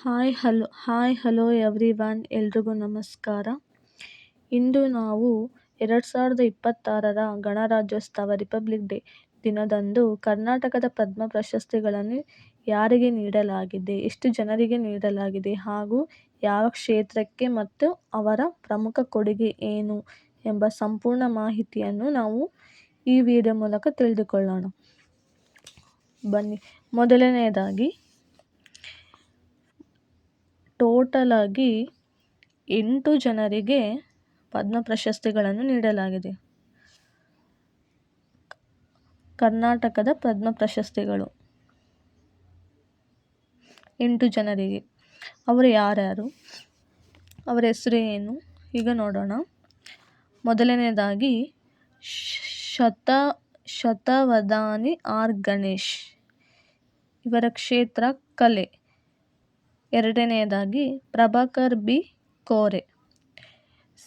Hi hello hi hello everyone ಎಲ್ರಿಗೂ ನಮಸ್ಕಾರ. ಇಂದು ನಾವು ಎರಡು ಸಾವಿರದ ಇಪ್ಪತ್ತಾರರ ಗಣರಾಜ್ಯೋತ್ಸವ ರಿಪಬ್ಲಿಕ್ ಡೇ ದಿನದಂದು ಕರ್ನಾಟಕದ ಪದ್ಮ ಪ್ರಶಸ್ತಿಗಳನ್ನು ಯಾರಿಗೆ ನೀಡಲಾಗಿದೆ, ಎಷ್ಟು ಜನರಿಗೆ ನೀಡಲಾಗಿದೆ ಹಾಗೂ ಯಾವ ಕ್ಷೇತ್ರಕ್ಕೆ ಮತ್ತು ಅವರ ಪ್ರಮುಖ ಕೊಡುಗೆ ಏನು ಎಂಬ ಸಂಪೂರ್ಣ ಮಾಹಿತಿಯನ್ನು ನಾವು ಈ ವಿಡಿಯೋ ಮೂಲಕ ತಿಳಿದುಕೊಳ್ಳೋಣ. ಬನ್ನಿ, ಮೊದಲನೆಯದಾಗಿ ಟೋಟಲಾಗಿ ಎಂಟು ಜನರಿಗೆ ಪದ್ಮ ಪ್ರಶಸ್ತಿಗಳನ್ನು ನೀಡಲಾಗಿದೆ. ಕರ್ನಾಟಕದ ಪದ್ಮ ಪ್ರಶಸ್ತಿಗಳು. ಎಂಟು ಜನರಿಗೆ. ಅವರು ಯಾರ್ಯಾರು? ಅವರ ಹೆಸರು ಏನು? ಈಗ ನೋಡೋಣ. ಮೊದಲನೇದಾಗಿ ಶತ ಶತವದಾನಿ ಆರ್ ಗಣೇಶ್. ಇವರ ಕ್ಷೇತ್ರ, ಕಲೆ. ಎರಡನೆಯದಾಗಿ ಪ್ರಭಾಕರ್ ಬಿ. ಕೋರೆ,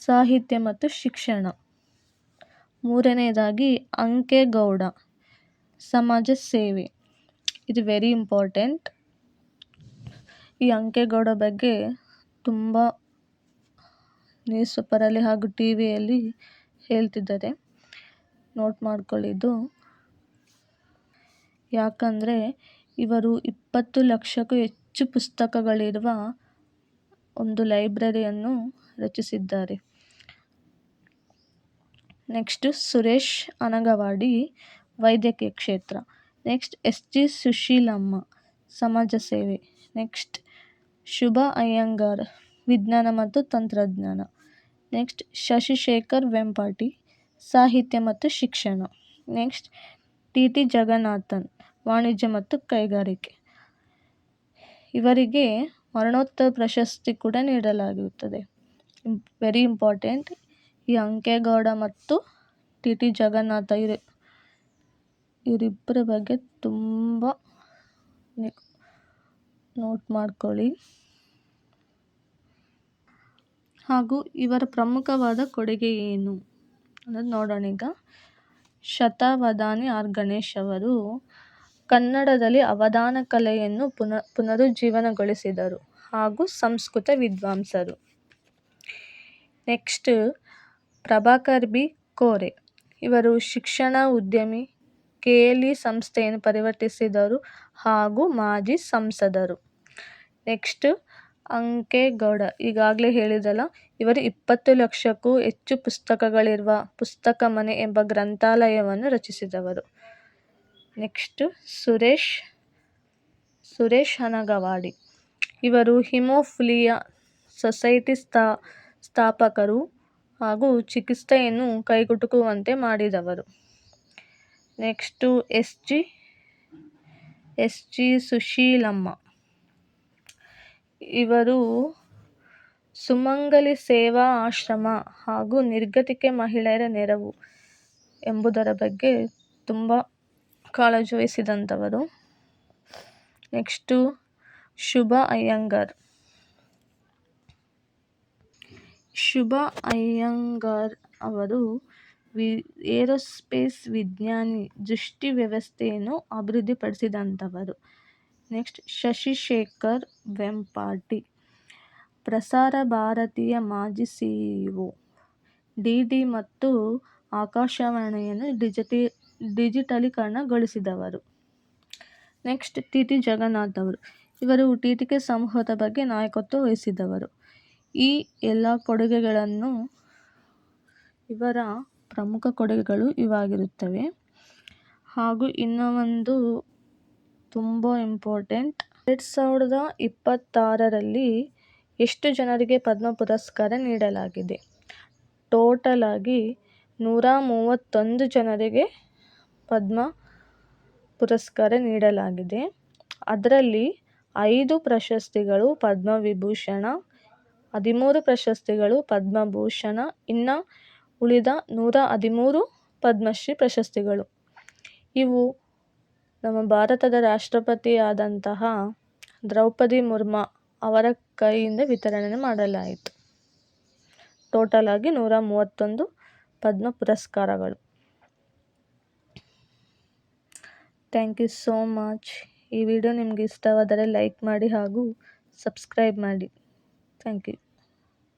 ಸಾಹಿತ್ಯ ಮತ್ತು ಶಿಕ್ಷಣ. ಮೂರನೆಯದಾಗಿ ಅಂಕೆಗೌಡ, ಸಮಾಜ ಸೇವೆ. ಇದು ವೆರಿ ಇಂಪಾರ್ಟೆಂಟ್ ಈ ಅಂಕೆಗೌಡ ಬಗ್ಗೆ ತುಂಬ ನ್ಯೂಸ್ ಪೇಪರಲ್ಲಿ ಹಾಗೂ ಟಿ ವಿಯಲ್ಲಿ ಹೇಳ್ತಿದ್ದಾರೆ. ನೋಟ್ ಮಾಡ್ಕೊಳ್ಳಿದ್ದು. ಯಾಕಂದರೆ ಇವರು ಇಪ್ಪತ್ತು ಲಕ್ಷಕ್ಕೂ ಹೆಚ್ಚು ಪುಸ್ತಕಗಳಿರುವ ಒಂದು ಲೈಬ್ರರಿಯನ್ನು ರಚಿಸಿದ್ದಾರೆ. ನೆಕ್ಸ್ಟ್ ಸುರೇಶ್ ಅನಗವಾಡಿ, ವೈದ್ಯಕೀಯ ಕ್ಷೇತ್ರ. ನೆಕ್ಸ್ಟ್ ಎಸ್ ಜಿ ಸುಶೀಲಮ್ಮ, ಸಮಾಜ ಸೇವೆ. ನೆಕ್ಸ್ಟ್ ಶುಭ ಅಯ್ಯಂಗಾರ್, ವಿಜ್ಞಾನ ಮತ್ತು ತಂತ್ರಜ್ಞಾನ. ನೆಕ್ಸ್ಟ್ ಶಶಿಶೇಖರ್ ವೆಂಪಾಟಿ, ಸಾಹಿತ್ಯ ಮತ್ತು ಶಿಕ್ಷಣ. ನೆಕ್ಸ್ಟ್ ಟಿ ಟಿ ಜಗನ್ನಾಥನ್, ವಾಣಿಜ್ಯ ಮತ್ತು ಕೈಗಾರಿಕೆ. ಇವರಿಗೆ ಮರಣೋತ್ತರ ಪ್ರಶಸ್ತಿ ಕೂಡ ನೀಡಲಾಗುತ್ತದೆ. ವೆರಿ ಇಂಪಾರ್ಟೆಂಟ್ ಈ ಅಂಕೇಗೌಡ ಮತ್ತು ಟಿ ಟಿ ಜಗನ್ನಾಥ ಇವರು ಇವರಿಬ್ಬರ ಬಗ್ಗೆ ತುಂಬ ನೋಟ್ ಮಾಡ್ಕೊಳ್ಳಿ. ಹಾಗೂ ಇವರ ಪ್ರಮುಖವಾದ ಕೊಡುಗೆ ಏನು ಅನ್ನೋದು ನೋಡೋಣ ಈಗ. ಶತಾವಧಾನಿ ಆರ್ ಗಣೇಶ್ ಅವರು ಕನ್ನಡದಲ್ಲಿ ಅವಧಾನ ಕಲೆಯನ್ನು ಪುನ, ಪುನರುಜ್ಜೀವನಗೊಳಿಸಿದರು ಹಾಗೂ ಸಂಸ್ಕೃತ ವಿದ್ವಾಂಸರು. Next, Prabhakar B. ಕೋರೆ. ಇವರು ಶಿಕ್ಷಣ ಉದ್ಯಮಿ ಕೆ ಎಲ್ ಇ ಸಂಸ್ಥೆಯನ್ನು ಪರಿವರ್ತಿಸಿದರು ಹಾಗೂ ಮಾಜಿ ಸಂಸದರು. ನೆಕ್ಸ್ಟ್, ಅಂಕೇಗೌಡ. ಈಗಾಗಲೇ ಹೇಳಿದಲ್ಲ ಇವರು ಇಪ್ಪತ್ತು ಲಕ್ಷಕ್ಕೂ ಹೆಚ್ಚು ಪುಸ್ತಕಗಳಿರುವ ಪುಸ್ತಕ ಮನೆ ಎಂಬ ಗ್ರಂಥಾಲಯವನ್ನು ರಚಿಸಿದವರು. ನೆಕ್ಸ್ಟ್ ಸುರೇಶ್ ಸುರೇಶ್ ಹನಗವಾಡಿ. ಇವರು ಹಿಮೋಫಿಲಿಯಾ ಸೊಸೈಟಿ ಸ್ಥಾ ಸ್ಥಾಪಕರು ಹಾಗೂ ಚಿಕಿತ್ಸೆಯನ್ನು ಕೈಗೆಟುಕುವಂತೆ ಮಾಡಿದವರು. Next S G S G Sushilamma. ಇವರು ಸುಮಂಗಲಿ ಸೇವಾ ಆಶ್ರಮ ಹಾಗೂ ನಿರ್ಗತಿಕೆ ಮಹಿಳೆಯರ ನೆರವು ಎಂಬುದರ ಬಗ್ಗೆ ತುಂಬ ಕಾಳಜಿ ವಹಿಸಿದಂಥವರು ನೆಕ್ಸ್ಟು ಶುಭ ಅಯ್ಯಂಗಾರ್. ಶುಭ ಅಯ್ಯಂಗಾರ್ ಅವರು ವಿ, ಏರೋಸ್ಪೇಸ್ ವಿಜ್ಞಾನಿ, ದೃಷ್ಟಿ ವ್ಯವಸ್ಥೆಯನ್ನು ಅಭಿವೃದ್ಧಿಪಡಿಸಿದಂಥವರು. ನೆಕ್ಸ್ಟ್ ಶಶಿಶೇಖರ್ ವೆಂಪಾಟಿ, ಪ್ರಸಾರ ಭಾರತೀಯ ಮಾಜಿ ಸಿಇಒ ಡಿ ಡಿ ಮತ್ತು ಆಕಾಶವಾಣಿಯನ್ನು ಡಿಜಿಟಿ ಡಿಜಿಟಲೀಕರಣಗೊಳಿಸಿದವರು. ನೆಕ್ಸ್ಟ್ ಟಿ ಟಿ ಜಗನ್ನಾಥ್ ಅವರು. ಇವರು ಟಿ ಟಿ ಕೆ ಸಮೂಹದ ಬಗ್ಗೆ ನಾಯಕತ್ವ ವಹಿಸಿದವರು. ಈ ಎಲ್ಲ ಕೊಡುಗೆಗಳನ್ನು ಇವರ ಪ್ರಮುಖ ಕೊಡುಗೆಗಳು ಇವಾಗಿರುತ್ತವೆ. ಹಾಗೂ ಇನ್ನೂ ಒಂದು ತುಂಬ ಇಂಪಾರ್ಟೆಂಟ್, ಎರಡು ಸಾವಿರದ ಇಪ್ಪತ್ತಾರರಲ್ಲಿ ಎಷ್ಟು ಜನರಿಗೆ ಪದ್ಮ ಪುರಸ್ಕಾರ ನೀಡಲಾಗಿದೆ? ಟೋಟಲ್ ಆಗಿ ನೂರ ಮೂವತ್ತೊಂದು ಜನರಿಗೆ ಪದ್ಮ ಪುರಸ್ಕಾರ ನೀಡಲಾಗಿದೆ. ಅದರಲ್ಲಿ ಐದು ಪ್ರಶಸ್ತಿಗಳು ಪದ್ಮವಿಭೂಷಣ, ಹದಿಮೂರು ಪ್ರಶಸ್ತಿಗಳು ಪದ್ಮಭೂಷಣ, ಇನ್ನು ಉಳಿದ ನೂರ ಹದಿಮೂರು ಪದ್ಮಶ್ರೀ ಪ್ರಶಸ್ತಿಗಳು. ಇವು ನಮ್ಮ ಭಾರತದ ರಾಷ್ಟ್ರಪತಿಯಾದಂತಹ ದ್ರೌಪದಿ ಮುರ್ಮ ಅವರ ಕೈಯಿಂದ ವಿತರಣೆ ಮಾಡಲಾಯಿತು. ಟೋಟಲ್ ಆಗಿ ನೂರ ಮೂವತ್ತೊಂದು ಪದ್ಮ ಪುರಸ್ಕಾರಗಳು. ಥ್ಯಾಂಕ್ ಯು ಸೋ ಮಚ್ ಈ ವಿಡಿಯೋ ನಿಮಗೆ ಇಷ್ಟವಾದರೆ ಲೈಕ್ ಮಾಡಿ ಹಾಗೂ ಸಬ್ಸ್ಕ್ರೈಬ್ ಮಾಡಿ. Thank you